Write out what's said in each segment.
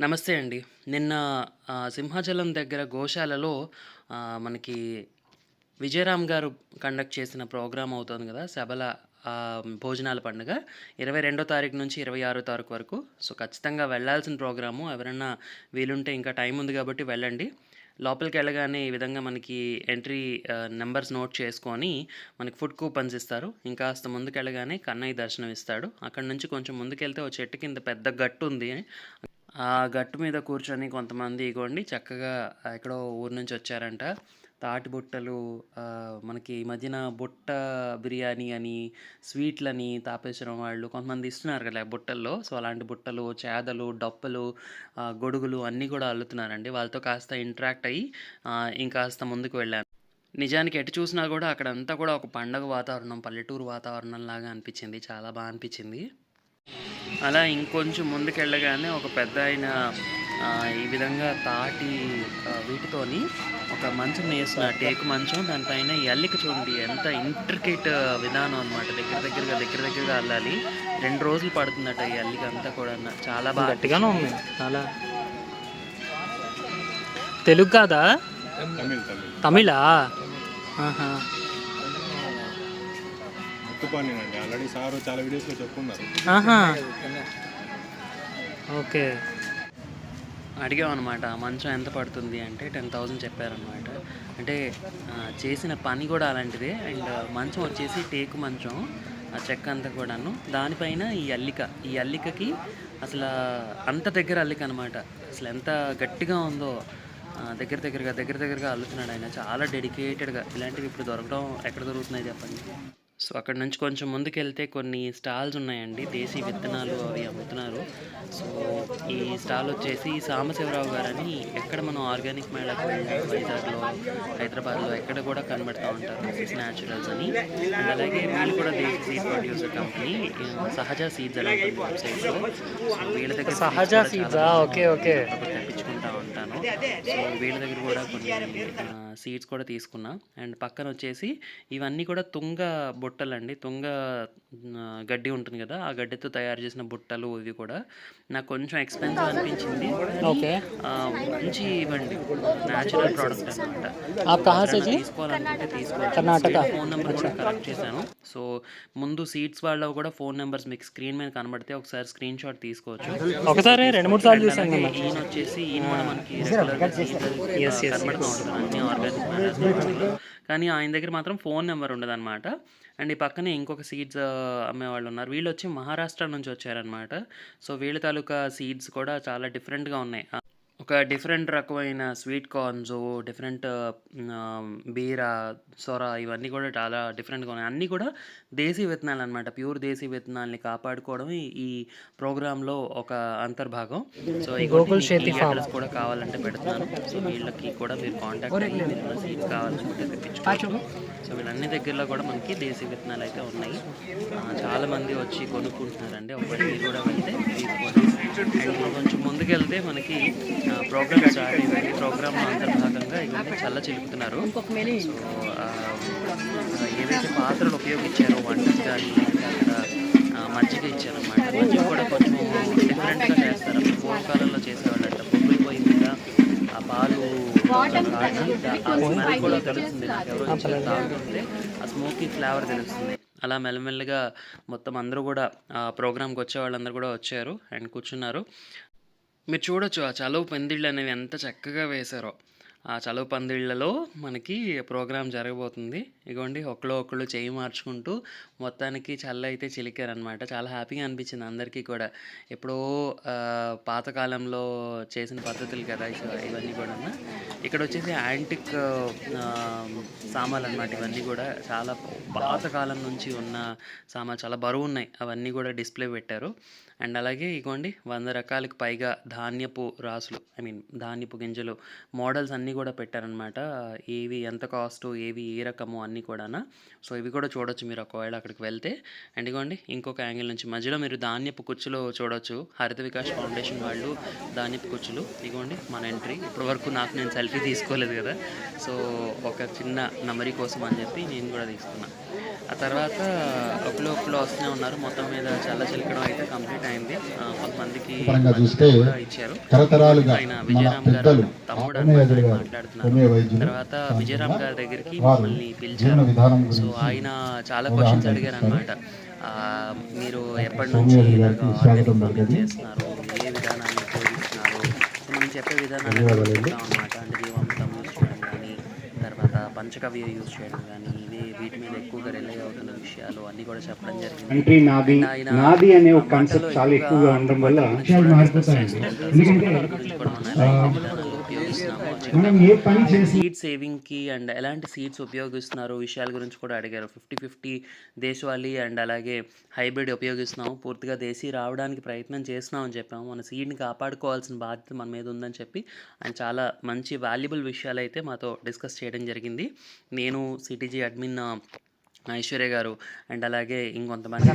నమస్తే అండి. నిన్న సింహాచలం దగ్గర గోశాలలో మనకి విజయరామ్ గారు కండక్ట్ చేసిన ప్రోగ్రామ్ అవుతుంది కదా సభల భోజనాల పండుగ 22 తారీఖు నుంచి 26 తారీఖు వరకు. సో, ఖచ్చితంగా వెళ్ళాల్సిన ప్రోగ్రాము. ఎవరన్నా వీలుంటే ఇంకా టైం ఉంది కాబట్టి వెళ్ళండి. లోపలికి వెళ్ళగానే ఈ విధంగా మనకి ఎంట్రీ నెంబర్స్ నోట్ చేసుకొని మనకి ఫుడ్ కూపన్స్ ఇస్తారు. ఇంకాస్త ముందుకెళ్ళగానే కన్నయ్య దర్శనం ఇస్తాడు. అక్కడి నుంచి కొంచెం ముందుకెళ్తే ఓ చెట్టు కింద పెద్ద గట్టు ఉంది ఆ గట్టు మీద కూర్చొని కొంతమంది ఇగోండి చక్కగా ఎక్కడో ఊరు నుంచి వచ్చారంట. తాటి బుట్టలు మనకి ఈ మధ్యన బుట్ట బిర్యానీ అని, స్వీట్లని తాపేశ్వరం వాళ్ళు కొంతమంది ఇస్తున్నారు కదా బుట్టల్లో. సో, అలాంటి బుట్టలు, చేదలు, డొప్పలు గొడుగులు అన్నీ కూడా అల్లుతున్నారండి. వాళ్ళతో కాస్త ఇంటరాక్ట్ అయ్యి ఇంకాస్త ముందుకు వెళ్ళాను. నిజానికి ఎటు చూసినా కూడా అక్కడంతా కూడా ఒక పండగ వాతావరణం, పల్లెటూరు వాతావరణం లాగా అనిపించింది చాలా బాగా అనిపించింది అలా ఇంకొంచెం ముందుకెళ్ళగానే ఒక పెద్దాయన ఆహ్, ఈ విధంగా తాటి వీటితోని ఒక మంచం ఏస్తున్నారు. టేకు మంచం. దానిపైన ఈ అల్లిక చూడండి ఎంత ఇంట్రికేట్ విధానం అనమాట. దగ్గర దగ్గరగా, దగ్గర దగ్గరగా అల్లాలి. 2 రోజులు పడుతుందట ఈ అల్లిక అంతా కూడాను. చాలా బా గట్టిగానే. ఉంది. చాలా. తెలుగు కాదా? తమిళా? ఆహా! ముత్తుపానేనండి ఆల్రెడీ సార్ చాలా వీడియోస్లో చెప్పుకున్నారు ఆహా! ఓకే. అడిగామనమాట. ఆ మంచం ఎంత పడుతుంది అంటే 10,000 చెప్పారనమాట. అంటే చేసిన పని గూడా అలాంటిదే. అండ్ మంచం వచ్చేసి టేకు మంచం. ఆ చెక్క అంతా కూడాను. దానిపైన ఈ అల్లిక. ఈ అల్లికకి అసలా అంత దగ్గర అల్లిక అనమాట. అసలెంత గట్టిగా ఉందో దగ్గర దగ్గరగా, దగ్గర దగ్గరగా అల్లుతున్నాడాయన. చాలా డెడికేటెడ్‌గా. ఇలాంటివి ఇప్పుడు దొరకడం ఎక్కడ దొరుకుతున్నాయి చెప్పండి. సో, అక్కడి నుంచి కొంచెం ముందుకెళ్తే కొన్ని స్టాల్స్ ఉన్నాయండి. దేశీ విత్తనాలు అవి అమ్ముతున్నారు. సో, ఈ స్టాల్ వచ్చేసి సాంబశివరావు గారని ఎక్కడ మనం ఆర్గానిక్ మేళాకి వెళ్ళినా వైజాగ్‌లో, హైదరాబాద్‌లో ఎక్కడ కూడా కనబడతా ఉంటారు. న్యాచురల్స్ అని. అండ్ అలాగే వీళ్ళు కూడా desi seed producer company. Sahaja seeds అని ఉంటుంది వెబ్‌సైట్‌లో. వీళ్ళ దగ్గర సహజ సీడ్సా? ఓకే. ఓకే. తెప్పించుకుంటా ఉంటాను. సో, వీళ్ళ దగ్గర కూడా కొన్ని సీడ్స్ కూడా తీసుకున్నా. అండ్ పక్కన వచ్చేసి ఇవన్నీ కూడా తుంగ బుట్టలు అండి తుంగ గడ్డి ఉంటుంది కదా ఆ గడ్డితో తయారు చేసిన బుట్టలు ఇవి కూడా. నాకు కొంచెం ఎక్స్పెన్సివ్ అనిపించింది. ఓకే. మంచి ఇవ్వండి. న్యాచురల్ ప్రోడక్ట్ అనమాట తీసుకోవాలనుకుంటే తీసుకోవాలి ఫోన్ నెంబర్ కూడా కలెక్ట్ చేశాను. సో ముందు సీట్స్ వాళ్ళ కూడా ఫోన్ నెంబర్స్ మీకు స్క్రీన్ మీద కనబడితే ఒకసారి స్క్రీన్ షాట్ తీసుకోవచ్చు. ఒకసారి రెండు మూడు సార్లు చూసాను ఈయన వచ్చేసి ఈయన మనకి కనబడుతూ ఉంటుంది. అన్ని మేళాస్ కానీ ఆయన దగ్గర మాత్రం ఫోన్ నెంబర్ ఉండదన్నమాట అండ్ ఈ పక్కనే ఇంకొక సీడ్స్ అమ్మేవాళ్ళు ఉన్నారు. వీళ్ళు వచ్చి మహారాష్ట్ర నుంచి వచ్చారనమాట. సో, వీళ్ళ తాలూకా సీడ్స్ కూడా చాలా డిఫరెంట్‌గా ఉన్నాయి. ఒక డిఫరెంట్ రకమైన స్వీట్ కార్న్స్, డిఫరెంట్ బీర, సొర ఇవన్నీ కూడా చాలా డిఫరెంట్‌గా ఉన్నాయి. అన్నీ కూడా దేశీ విత్తనాలనమాట. ప్యూర్ దేశీ విత్తనాల్ని కాపాడుకోవడమే ఈ ప్రోగ్రామ్‌లో ఒక అంతర్భాగం. సో, ఇగోండి గోకుల్ ఈ ఫార్మ్. అడ్రెస్ కూడా కావాలంటే పెడుతున్నాను. సో, వీళ్ళకి కూడా మీరు కాంటాక్ట్ అయ్యి కావాలనుకుంటే తెప్పించుకోవచ్చు. సో, వీళ్ళన్ని దగ్గరలో కూడా మనకి దేశీ విత్తనాలు అయితే ఉన్నాయి. చాలామంది వచ్చి కొనుక్కుంటున్నారండి. ఒకవేళ మీరు కూడా వెళ్తే తీసుకోండి. కొంచెం ముందుకెళ్తే మనకి ప్రోగ్రామ్ స్టార్ట్ అయిందండి. ప్రోగ్రామ్‌లో అంతర్భాగంగా ఇవన్నీ చల్ల చిలుకుతున్నారు. సో, ఏవైతే పాత్రలు ఉపయోగించారో వంటకి అక్కడ ఆహ్, మజ్జిగ ఇచ్చారనమాట. మజ్జిగ కూడా కొంచెం డిఫరెంట్‌గా చేస్తారు. పూర్వకాలంలో చేసేవాళ్ళంట. బొగ్గుల పొయ్యి మీద ఆ పాలు కూడా తెలుస్తుంది. ఇచ్చారు తాగుతుంటే ఆ స్మోకీ ఫ్లేవర్ తెలుస్తుంది. అలా మెల్లమెల్లగా మొత్తం అందరూ కూడా ఆ ప్రోగ్రామ్‌కి వచ్చే వాళ్ళందరూ కూడా వచ్చారు. అండ్ కూర్చున్నారు. మీరు చూడొచ్చు ఆ చలువు పందిళ్ళు అనేవి ఎంత చక్కగా వేశారో. ఆ చలువ పందిళ్ళలో మనకి ప్రోగ్రాం జరగబోతుంది. ఇగోండి ఒకళ్ళు ఒకళ్ళు చేయి మార్చుకుంటూ మొత్తానికి చల్లయితే చిలికారనమాట. చాలా హ్యాపీగా అనిపించింది అందరికీ కూడా. ఎప్పుడో పాతకాలంలో చేసిన పద్ధతులు కదా! ఇవన్నీ ఇవన్నీ ఇక్కడ వచ్చేసి యాంటిక్ సామాన్లు అనమాట ఇవన్నీ కూడా చాలా పాతకాలం నుంచి ఉన్న సామాన్లు చాలా బరువున్నాయి. అవన్నీ కూడా డిస్‌ప్లే పెట్టారు. అండ్ అలాగే ఇగోండి వంద రకాలకు పైగా ధాన్యపు రాసులు ఐ మీన్ ధాన్యపు గింజలు మోడల్స్ అన్నీ కూడా పెట్టారనమాట. ఏవి ఎంత కాస్టు, ఏవి ఏ రకము అన్నీ కూడానా సో, ఇవి కూడా చూడొచ్చు మీరు ఒకవేళ అక్కడికి వెళ్తే. అండ్ ఇగోండి ఇంకొక యాంగిల్ నుంచి మధ్యలో మీరు ధాన్యపు కుచ్చులో చూడొచ్చు. హరిత వికాస్ ఫౌండేషన్ వాళ్ళు ధాన్యపు కుచ్చులు. ఇగోండి మన ఎంట్రీ. ఇప్పటి వరకు నాకు నేను సెల్ఫీ తీసుకోలేదు కదా సో, ఒక చిన్న మెమరీ కోసం అని చెప్పి నేను కూడా తీసుకున్నాను ఆ తర్వాత ఒకళ్ళు ఒకళ్ళు వస్తూనే ఉన్నారు. మొత్తం మీద చల్ల చిలకడం అయితే కంప్లీట్ అయింది. కొంతమందికి చూస్తే ఇచ్చారు. తరతరాలుగా ఆయన విజయరామ్ గారు తమ్ముడు మాట్లాడుతున్నారు. తర్వాత విజయరామ్ గారి దగ్గరికి మమ్మల్ని పిలిచారు. సో ఆయన చాలా క్వశ్చన్స్ అడిగారు అనమాట మీరు ఎప్పటి నుంచి. చేస్తున్నారు? ఏ విధానాన్ని ఉపయోగిస్తున్నారు? మనం చెప్పే విధానాలు అనమాట అంటే పంచకవ్య యూజ్ చేయడం కానీ ఇవి వీటి మీద ఎక్కువగా రిలే అవుతున్న విషయాలు అన్నీ కూడా చెప్పడం జరిగింది. కంట్రీ నాది నాది అనే ఒక కాన్సెప్ట్ చాలా ఎక్కువగా ఉండడం వల్ల మనం ఎలాంటి విధానాలు ఉపయోగిస్తున్నామో అని మనం ఏ పని చేసి సీడ్ సేవింగ్కి అండ్ ఎలాంటి సీడ్స్ ఉపయోగిస్తున్నారు విషయాల గురించి కూడా అడిగారు. ఫిఫ్టీ ఫిఫ్టీ దేశవాళీ అండ్ అలాగే హైబ్రిడ్ ఉపయోగిస్తున్నాము. పూర్తిగా దేశీ రావడానికి ప్రయత్నం చేస్తున్నాం అని చెప్పాము. మన సీడ్ని కాపాడుకోవాల్సిన బాధ్యత మన మీద ఉందని చెప్పి ఆయన చాలా మంచి వాల్యుబుల్ విషయాలు అయితే మాతో డిస్కస్ చేయడం జరిగింది. నేను సిటీజీ అడ్మిన్ ఐశ్వర్య గారు అండ్ అలాగే ఇంకొంతమంది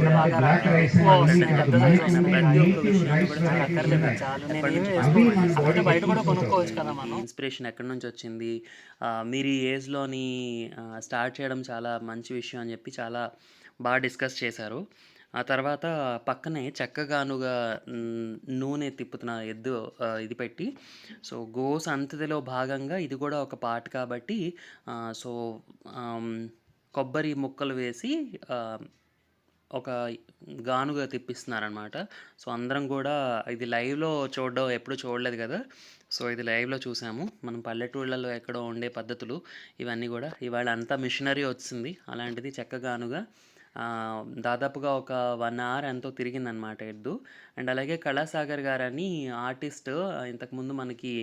ఇన్స్పిరేషన్ ఎక్కడి నుంచి వచ్చింది? మీరు ఈ ఏజ్లోని స్టార్ట్ చేయడం చాలా మంచి విషయం అని చెప్పి చాలా బాగా డిస్కస్ చేశారు. ఆ తర్వాత పక్కనే చక్కగానుగా నూనె తిప్పుతున్న ఎద్దు ఇది పెట్టి. సో గో సంతతిలో భాగంగా ఇది కూడా ఒక పార్ట్ కాబట్టి సో కొబ్బరి ముక్కలు వేసి ఒక గానుగా తిప్పిస్తున్నారనమాట సో అందరం కూడా ఇది లైవ్లో చూడడం ఎప్పుడు చూడలేదు కదా. సో ఇది లైవ్లో చూసాము. మనం పల్లెటూళ్ళలో ఎక్కడో ఉండే పద్ధతులు ఇవన్నీ కూడా. ఇవాళ అంతా మిషనరీ వచ్చింది. అలాంటిది చక్కగానుగా దాదాపుగా ఒక వన్ అవర్ ఎంతో తిరిగిందనమాట ఎద్దు. అండ్ అలాగే కళాసాగర్ గారని ఆర్టిస్ట్ ఇంతకుముందు మనకి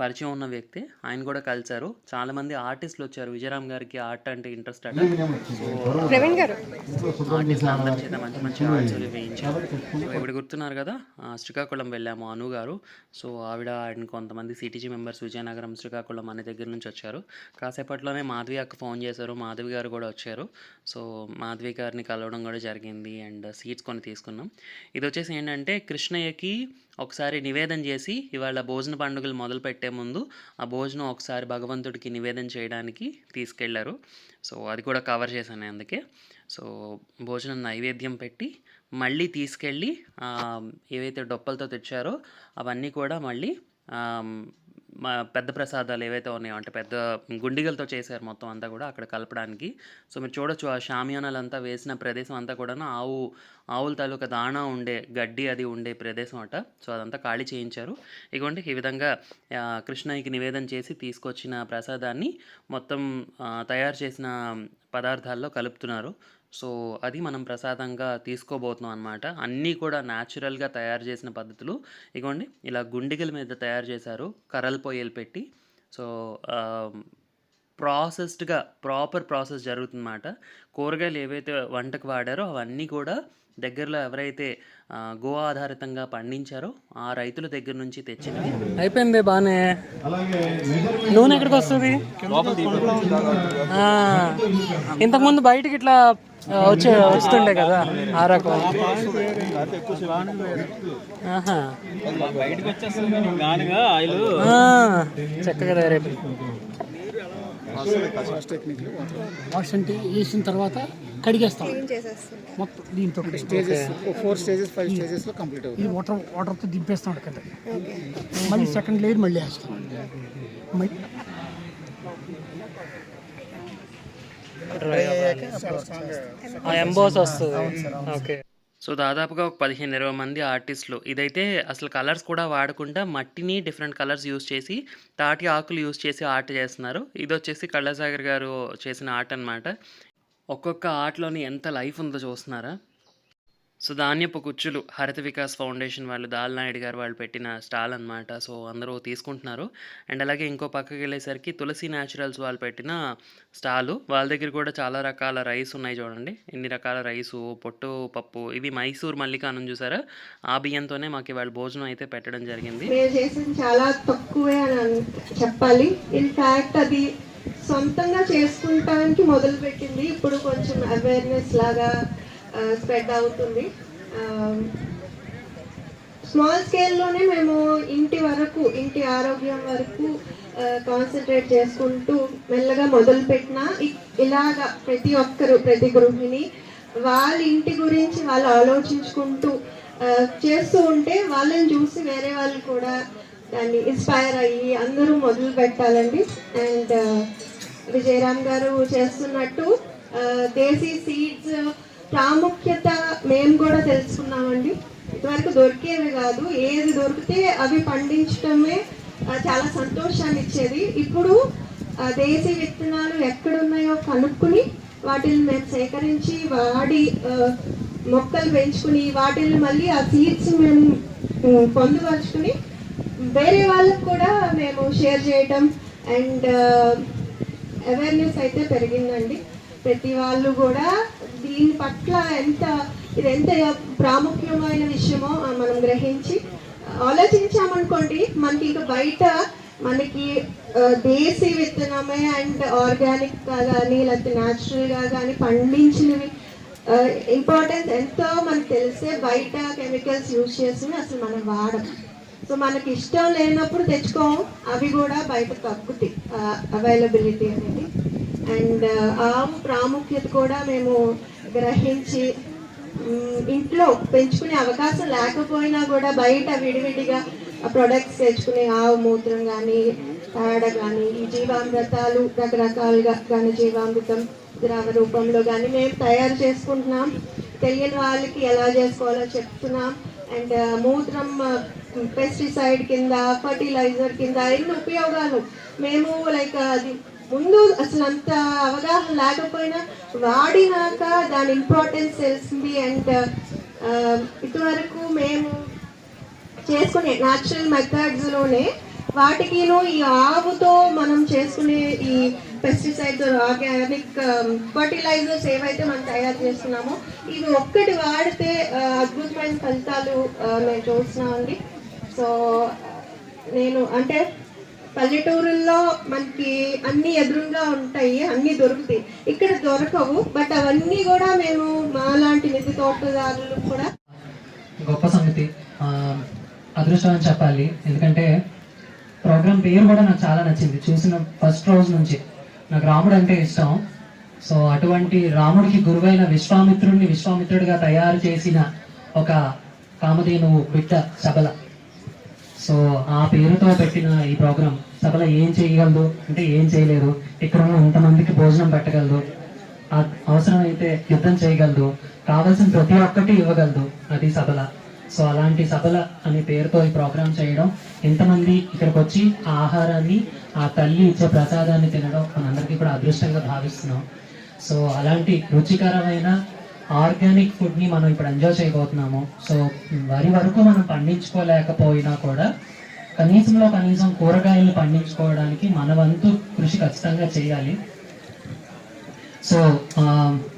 పరిచయం ఉన్న వ్యక్తి. ఆయన కూడా కలిశారు. చాలామంది ఆర్టిస్టులు వచ్చారు. విజయరామ్ గారికి ఆర్ట్ అంటే ఇంట్రెస్ట్ అట. సో ఆర్టిస్టులు అందరి చేత మంచి మంచి వేయించారు. సో ఇప్పుడు గుర్తున్నారు కదా? శ్రీకాకుళం వెళ్ళాము అను గారు. సో ఆవిడ అండ్ కొంతమంది సిటీజీ మెంబర్స్ విజయనగరం శ్రీకాకుళం అనే దగ్గర నుంచి వచ్చారు. కాసేపట్లోనే మాధవి అక్క ఫోన్ చేశారు. మాధవి గారు కూడా వచ్చారు. సో మాధవి గారిని కలవడం కూడా జరిగింది. అండ్ సీట్స్ కొన్ని తీసుకున్నాం. ఇది వచ్చేసి ఏంటంటే కృష్ణయ్యకి ఒకసారి నివేదన చేసి ఇవాళ భోజన పండుగలు మొదలుపెట్టే ముందు ఆ భోజనం ఒకసారి భగవంతుడికి నివేదన చేయడానికి తీసుకెళ్ళారు. సో అది కూడా కవర్ చేశాను అందుకే. సో భోజనం నైవేద్యం పెట్టి మళ్ళీ తీసుకెళ్ళి ఏవైతే డొప్పలతో తెచ్చారో అవన్నీ కూడా మళ్ళీ మా పెద్ద ప్రసాదాలు ఏవైతే ఉన్నాయో అంటే పెద్ద గుండిగలతో చేశారు మొత్తం అంతా కూడా అక్కడ కలపడానికి. సో మీరు చూడొచ్చు ఆ షామియానాలంతా వేసిన ప్రదేశం అంతా కూడా ఆవు ఆవుల తాలూకా దాణా ఉండే గడ్డి అది ఉండే ప్రదేశం అట. సో అదంతా ఖాళీ చేయించారు. ఇగోండి ఈ విధంగా కృష్ణయ్యకి నివేదన చేసి తీసుకొచ్చిన ప్రసాదాన్ని మొత్తం తయారు చేసిన పదార్థాల్లో కలుపుతున్నారు. సో అది మనం ప్రసాదంగా తీసుకోబోతున్నాం అనమాట అన్నీ కూడా న్యాచురల్గా తయారు చేసిన పద్ధతులు. ఇగోండి ఇలా గుండిగల మీద తయారు చేశారు కర్రల పొయ్యలు పెట్టి. సో ప్రాసెస్డ్గా ప్రాపర్ ప్రాసెస్ జరుగుతుందన్నమాట. కూరగాయలు ఏవైతే వంటకు వాడారో అవన్నీ కూడా దగ్గరలో ఎవరైతే గో ఆధారితంగా పండించారో ఆ రైతుల దగ్గర నుంచి తెచ్చినవి. అయిపోయింది బానే. నూనె ఎక్కడికి వస్తుంది ఇంతకుముందు బయటికి ఇట్లా వచ్చే వస్తుండే కదా ఆ రకం. ఆహా. ఆ, చక్కగా తయారైపోయింది. వాష్ అంటే వేసిన తర్వాత కడిగేస్తాం. మొత్తం దీంతో స్టేజెస్ ఫోర్ స్టేజెస్ ఫైవ్ స్టేజెస్లో కంప్లీట్ అవుతుంది. ఈ వాటర్ వాటర్తో దింపేస్తాం కింద మళ్ళీ సెకండ్ లేయర్ మళ్ళీ వేస్తాం. మళ్ళీ ఆ ఎంబోస్ వస్తుంది. ఓకే. సో దాదాపుగా ఒక పదిహేను ఇరవై మంది ఆర్టిస్టులు. ఇదైతే అసలు కలర్స్ కూడా వాడకుండా మట్టిని డిఫరెంట్ కలర్స్ యూస్ చేసి తాటి ఆకులు యూస్ చేసి ఆర్ట్ చేస్తున్నారు. ఇది వచ్చేసి కళ్ళసాగర్ గారు చేసిన ఆర్ట్ అన్నమాట. ఒక్కొక్క ఆర్ట్లోని ఎంత లైఫ్ ఉందో చూస్తున్నారా? సో ధాన్యపు కుచ్చులు హరిత వికాస్ ఫౌండేషన్ వాళ్ళు దాల్ నాయుడు గారు వాళ్ళు పెట్టిన స్టాల్ అన్నమాట. సో అందరూ తీసుకుంటున్నారు. అండ్ అలాగే ఇంకో పక్కకి వెళ్ళేసరికి తులసి న్యాచురల్స్ వాళ్ళు పెట్టిన స్టాలు. వాళ్ళ దగ్గర కూడా చాలా రకాల రైస్ ఉన్నాయి చూడండి. ఎన్ని రకాల రైసు పొట్టు పప్పు. ఇవి మైసూర్ మల్లికానం చూసారా? ఆ బియ్యంతోనే మాకు ఇవాళ భోజనం అయితే పెట్టడం జరిగింది. చాలా తక్కువే అని చెప్పాలి. ఇన్ఫాక్ట్ అది సొంతంగా చేసుకుంటానికి మొదలు పెట్టింది ఇప్పుడు కొంచెం అవేర్నెస్ లాగా స్ప్రెడ్ అవుతుంది. స్మాల్ స్కేల్లోనే మేము ఇంటి వరకు ఇంటి ఆరోగ్యం వరకు కాన్సన్ట్రేట్ చేసుకుంటూ మెల్లగా మొదలుపెట్టిన ఇలాగా ఇలాగ ప్రతి ఒక్కరు ప్రతి గృహిణి వాళ్ళ ఇంటి గురించి వాళ్ళు ఆలోచించుకుంటూ చేస్తూ ఉంటే వాళ్ళని చూసి వేరే వాళ్ళు కూడా దాన్ని ఇన్స్పైర్ అయ్యి అందరూ మొదలు పెట్టాలండి. అండ్ విజయరామ్ గారు చేస్తున్నట్టు దేశీ సీడ్స్ ప్రాముఖ్యత మేము కూడా తెలుసుకున్నామండి. ఇదివరకు దొరికేవి కాదు. ఏది దొరికితే అవి పండించడమే చాలా సంతోషాన్ని ఇచ్చేది. ఇప్పుడు దేశీ విత్తనాలు ఎక్కడున్నాయో కనుక్కుని వాటిని మేము సేకరించి వాడి మొక్కలు పెంచుకుని వాటిని మళ్ళీ ఆ సీడ్స్ మేము పొందుపరుచుకుని వేరే వాళ్ళకు కూడా మేము షేర్ చేయటం అండ్ అవేర్నెస్ అయితే పెరిగిందండి. ప్రతి వాళ్ళు కూడా దీని పట్ల ఎంత ఇది ఎంత ప్రాముఖ్యమైన విషయమో మనం గ్రహించి ఆలోచించామనుకోండి మనకి ఇంకా బయట మనకి దేశీ విత్తనమే అండ్ ఆర్గానిక్గా కానీ లేకపోతే న్యాచురల్గా కానీ పండించినవి. ఇంపార్టెన్స్ ఎంతో మనకు తెలిసే బయట కెమికల్స్ యూజ్ చేసినవి అసలు మనం వాడం. సో మనకి ఇష్టం లేనప్పుడు తెచ్చుకోము అవి కూడా బయట తగ్గుతాయి అవైలబిలిటీ అనేది. అండ్ ఆ ప్రాముఖ్యత కూడా మేము గ్రహించి ఇంట్లో పెంచుకునే అవకాశం లేకపోయినా కూడా బయట విడివిడిగా ప్రొడక్ట్స్ తెచ్చుకునే ఆవు మూత్రం కానీ పేడ కానీ ఈ జీవామృతాలు రకరకాలుగా కానీ జీవామృతం ద్రవ రూపంలో కానీ మేము తయారు చేసుకుంటున్నాం. తెలియని వాళ్ళకి ఎలా చేసుకోవాలో చెప్తున్నాం. అండ్ మూత్రం పెస్టిసైడ్ కింద ఫర్టిలైజర్ కింద ఎన్ని ఉపయోగాలు. మేము లైక్ అది ముందు అసలు అంత అవగాహన లేకపోయినా వాడినాక దాని ఇంపార్టెన్స్ తెలిసింది అండ్ ఇటువరకు మేము చేసుకునే న్యాచురల్ మెథడ్స్లోనే వాటికిను ఈ ఆవుతో మనం చేసుకునే ఈ పెస్టిసైడ్స్ ఆర్గానిక్ ఫర్టిలైజర్స్ ఏవైతే మనం తయారు చేస్తున్నామో ఇవి ఒక్కటి వాడితే అద్భుతమైన ఫలితాలు నేను చూస్తున్నామండి. సో నేను అంటే పల్లెటూరుల్లో మనకి అన్ని ఎదురుగా ఉంటాయి అన్ని దొరుకుతాయి. ఇక్కడ దొరకవు బట్ అవన్నీ కూడా మేము మాలాంటి నిధి తోటదారులు కూడా గొప్ప సంగతి. అదృష్టం అని చెప్పాలి. ఎందుకంటే ప్రోగ్రామ్ పేరు కూడా నాకు చాలా నచ్చింది. చూసిన ఫస్ట్ రోజు నుంచి. నాకు రాముడు అంటే ఇష్టం. సో అటువంటి రాముడికి గురువైన విశ్వామిత్రుడిని విశ్వామిత్రుడిగా తయారు చేసిన ఒక కామధేనువు బిడ్డ సబల. సో ఆ పేరుతో పెట్టిన ఈ ప్రోగ్రామ్ సభలో ఏం చేయగలదు? అంటే ఏం చేయలేదు ఇక్కడ ఉన్న ఇంతమందికి భోజనం పెట్టగలదు. అవసరమైతే యుద్ధం చేయగలదు. కావాల్సిన ప్రతి ఒక్కటి ఇవ్వగలదు అది సభల. సో అలాంటి సభల అనే పేరుతో ఈ ప్రోగ్రామ్ చేయడం ఎంతమంది ఇక్కడికి వచ్చి ఆ ఆహారాన్ని ఆ తల్లి ఇచ్చే ప్రసాదాన్ని తినడం మనందరికీ కూడా అదృష్టంగా భావిస్తున్నాం. సో అలాంటి రుచికరమైన ఆర్గానిక్ ఫుడ్ని మనం ఇప్పుడు ఎంజాయ్ చేయబోతున్నాము. సో వరి వరకు మనం పండించుకోలేకపోయినా కూడా కనీసంలో కనీసం కూరగాయలు పండించుకోవడానికి మన వంతు కృషి ఖచ్చితంగా చేయాలి. సో ఆ,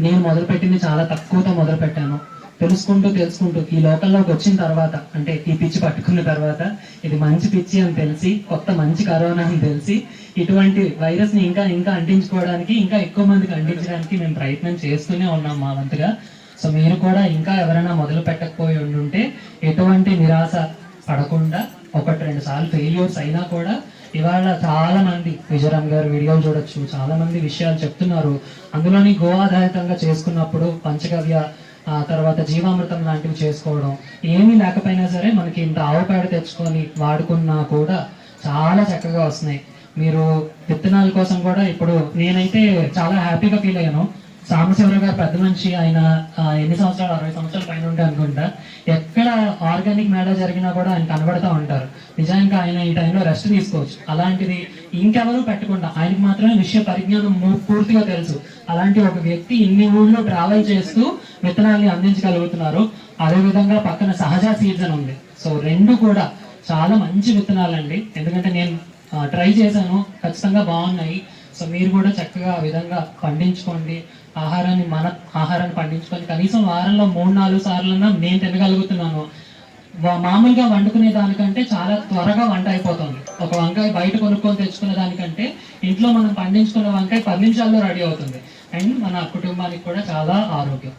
నేను మొదలుపెట్టింది చాలా తక్కువతో మొదలు పెట్టాను తెలుసుకుంటూ తెలుసుకుంటూ ఈ లోకల్లోకి వచ్చిన తర్వాత అంటే ఈ పిచ్చి పట్టుకున్న తర్వాత ఇది మంచి పిచ్చి అని తెలిసి కొత్త మంచి కరోనా అని తెలిసి ఇటువంటి వైరస్ని ఇంకా ఇంకా అంటించుకోవడానికి ఇంకా ఎక్కువ మందికి అంటించడానికి మేము ప్రయత్నం చేస్తూనే ఉన్నాం మా వంతుగా. సో మీరు కూడా ఇంకా ఎవరైనా మొదలు పెట్టకపోయి ఉండుంటే ఎటువంటి నిరాశ పడకుండా ఒకటి రెండు సార్లు ఫెయిల్యూర్స్ అయినా కూడా ఇవాళ చాలా మంది విజయరామ్ గారు వీడియోలు చూడొచ్చు చాలా మంది విషయాలు చెప్తున్నారు. అందులోని గో ఆధారితంగా చేసుకున్నప్పుడు పంచగవ్య ఆ తర్వాత జీవామృతం లాంటివి చేసుకోవడం ఏమీ లేకపోయినా సరే మనకి ఇంత ఆవు పేడ తెచ్చుకొని వాడుకున్నా కూడా చాలా చక్కగా వస్తున్నాయి. మీరు విత్తనాల కోసం కూడా ఇప్పుడు నేనైతే చాలా హ్యాపీగా ఫీల్ అయ్యాను. సాంబశివరావు గారు పెద్ద మనిషి ఆయన ఎన్ని సంవత్సరాలు అరవై సంవత్సరాల పైన ఉంటే అనుకుంటా. ఎక్కడ ఆర్గానిక్ మేళా జరిగినా కూడా ఆయన కనబడతా ఉంటారు. నిజానికి ఆయన ఈ టైంలో రెస్ట్ తీసుకోవచ్చు. అలాంటిది ఇంకెవరూ పెట్టకుండా ఆయనకు మాత్రమే విషయ పరిజ్ఞానం పూర్తిగా తెలుసు. అలాంటి ఒక వ్యక్తి ఇన్ని ఊళ్ళో ట్రావెల్ చేస్తూ విత్తనాల్ని అందించగలుగుతున్నారు. అదే విధంగా పక్కన సహజ సీజన్ ఉంది. సో రెండు కూడా చాలా మంచి విత్తనాలండి. ఎందుకంటే నేను ట్రై చేశాను. ఖచ్చితంగా బాగున్నాయి. సో మీరు కూడా చక్కగా ఆ విధంగా పండించుకోండి. ఆహారాన్ని మన ఆహారాన్ని పండించుకొని కనీసం వారంలో మూడు నాలుగు సార్లన్నా నేను తినగలుగుతున్నాను. మామూలుగా వండుకునే దానికంటే చాలా త్వరగా వంట అయిపోతుంది. ఒక వంకాయ బయట కొనుక్కొని తెచ్చుకునే దానికంటే ఇంట్లో మనం పండించుకున్న వంకాయ పది నిమిషాల్లో రెడీ అవుతుంది. అండ్ మన కుటుంబానికి కూడా చాలా ఆరోగ్యం.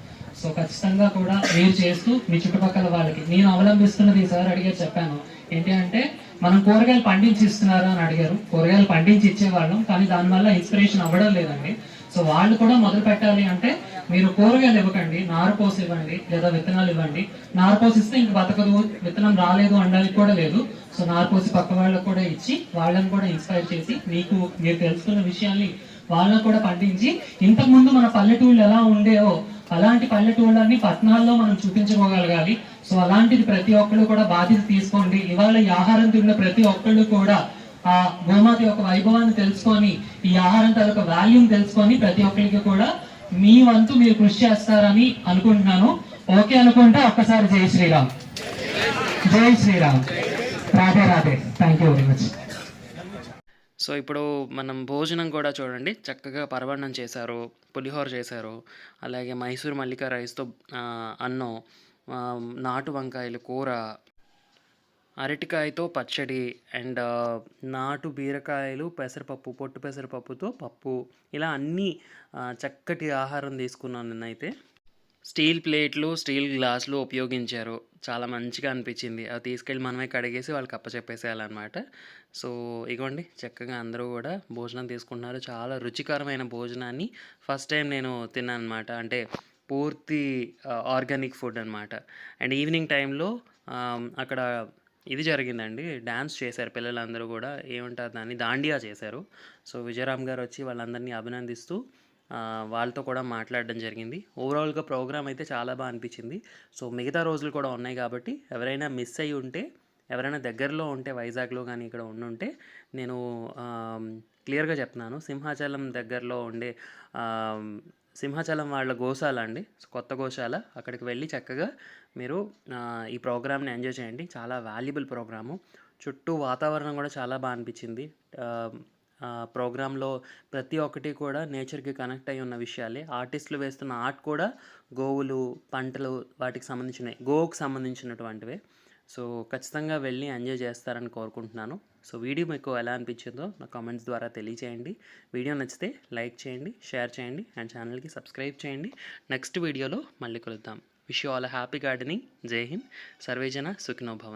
సో ఖచ్చితంగా కూడా మీరు చేస్తూ మీ చుట్టుపక్కల వాళ్ళకి నేను అవలంబిస్తున్నది సార్ అడిగారు చెప్పాను. ఏంటి అంటే మనం కూరగాయలు పండించి ఇస్తున్నారు అని అడిగారు. కూరగాయలు పండించి ఇచ్చేవాళ్ళం కానీ దానివల్ల ఇన్స్పిరేషన్ అవ్వడం లేదండి. సో వాళ్ళు కూడా మొదలు పెట్టాలి అంటే మీరు కూరగాయలు ఇవ్వకండి నారుపోసి ఇవ్వండి లేదా విత్తనాలు ఇవ్వండి. నారపోసి ఇస్తే ఇంక బతకదు విత్తనం రాలేదు అనడానికి కూడా లేదు. సో నారుపోసి పక్క వాళ్ళకు కూడా ఇచ్చి వాళ్ళని కూడా ఇన్స్పైర్ చేసి మీకు మీరు తెలుసుకున్న విషయాల్ని వాళ్ళని కూడా పండించి ఇంతకుముందు మన పల్లెటూళ్ళు ఎలా ఉండేవో అలాంటి పల్లెటూళ్ళని పట్టణాల్లో మనం చూపించుకోగలగాలి. సో అలాంటిది ప్రతి ఒక్కళ్ళు కూడా బాధ్యత తీసుకోండి. ఇవాళ ఈ ఆహారం తిన్న ప్రతి ఒక్కళ్ళు కూడా ఆ గోమాత యొక్క వైభవాన్ని తెలుసుకొని ఈ ఆహారం తాలూకు వాల్యూమ్ తెలుసుకొని ప్రతి ఒక్కరికి కూడా మీ వంతు మీరు కృషి చేస్తారని అనుకుంటున్నాను. ఓకే అనుకుంటే ఒక్కసారి జై శ్రీరామ్. జై Shriram. Radhe Radhe. Thank you very much so ఇప్పుడు మనం భోజనం కూడా చూడండి. చక్కగా పరవన్నం చేశారు పులిహోర చేశారు అలాగే మైసూర్ మల్లిక రైస్తో అన్నం. నాటు వంకాయలు కూర అరటికాయతో పచ్చడి అండ్ నాటు బీరకాయలు పెసరపప్పు పొట్టు పెసరపప్పుతో పప్పు. ఇలా అన్నీ చక్కటి ఆహారం తీసుకున్నాను నేనైతే. స్టీల్ ప్లేట్లు స్టీల్ గ్లాసులు ఉపయోగించారు. చాలా మంచిగా అనిపించింది. అవి తీసుకెళ్ళి మనమే కడిగేసి వాళ్ళకి అప్పచెప్పేసేయాలన్నమాట. సో ఇగోండి చక్కగా అందరూ కూడా భోజనం తీసుకుంటున్నారు. చాలా రుచికరమైన భోజనాన్ని ఫస్ట్ టైం నేను తిన్నాను అనమాట అంటే పూర్తి ఆర్గానిక్ ఫుడ్ అనమాట అండ్ ఈవినింగ్ టైంలో అక్కడ ఇది జరిగిందండి. డ్యాన్స్ చేశారు పిల్లలందరూ కూడా. ఏమంటారు దాన్ని? దాండియా చేశారు. సో విజయరామ్ గారు వచ్చి వాళ్ళందరినీ అభినందిస్తూ వాళ్ళతో కూడా మాట్లాడడం జరిగింది. ఓవరాల్గా ప్రోగ్రామ్ అయితే చాలా బాగా అనిపించింది. సో మిగతా రోజులు కూడా ఉన్నాయి కాబట్టి ఎవరైనా మిస్ అయ్యి ఉంటే ఎవరైనా దగ్గరలో ఉంటే వైజాగ్లో కానీ ఇక్కడ ఉండుంటే నేను క్లియర్గా చెప్తున్నాను. సింహాచలం దగ్గరలో ఉండే సింహాచలం వాళ్ళ గోశాల అండి. కొత్త గోశాల. అక్కడికి వెళ్ళి చక్కగా మీరు ఈ ప్రోగ్రామ్ని ఎంజాయ్ చేయండి. చాలా వాల్యుబుల్ ప్రోగ్రాము. చుట్టూ వాతావరణం కూడా చాలా బాగా అనిపించింది. ప్రోగ్రాంలో ప్రతి ఒక్కటి కూడా నేచర్కి కనెక్ట్ అయి ఉన్న విషయాలే. ఆర్టిస్టులు వేస్తున్న ఆర్ట్ కూడా గోవులు పంటలు వాటికి సంబంధించినవి గోవుకు సంబంధించినటువంటివే. సో ఖచ్చితంగా వెళ్ళి ఎంజాయ్ చేస్తారని కోరుకుంటున్నాను. సో వీడియో మీకు ఎలా అనిపించిందో నా కామెంట్స్ ద్వారా తెలియచేయండి. వీడియో నచ్చితే లైక్ చేయండి షేర్ చేయండి అండ్ ఛానల్కి సబ్స్క్రైబ్ చేయండి. నెక్స్ట్ వీడియోలో మళ్ళీ కలుద్దాం. Wish you all happy gardening జై హింద్. సర్వేజన సుఖినోభవన్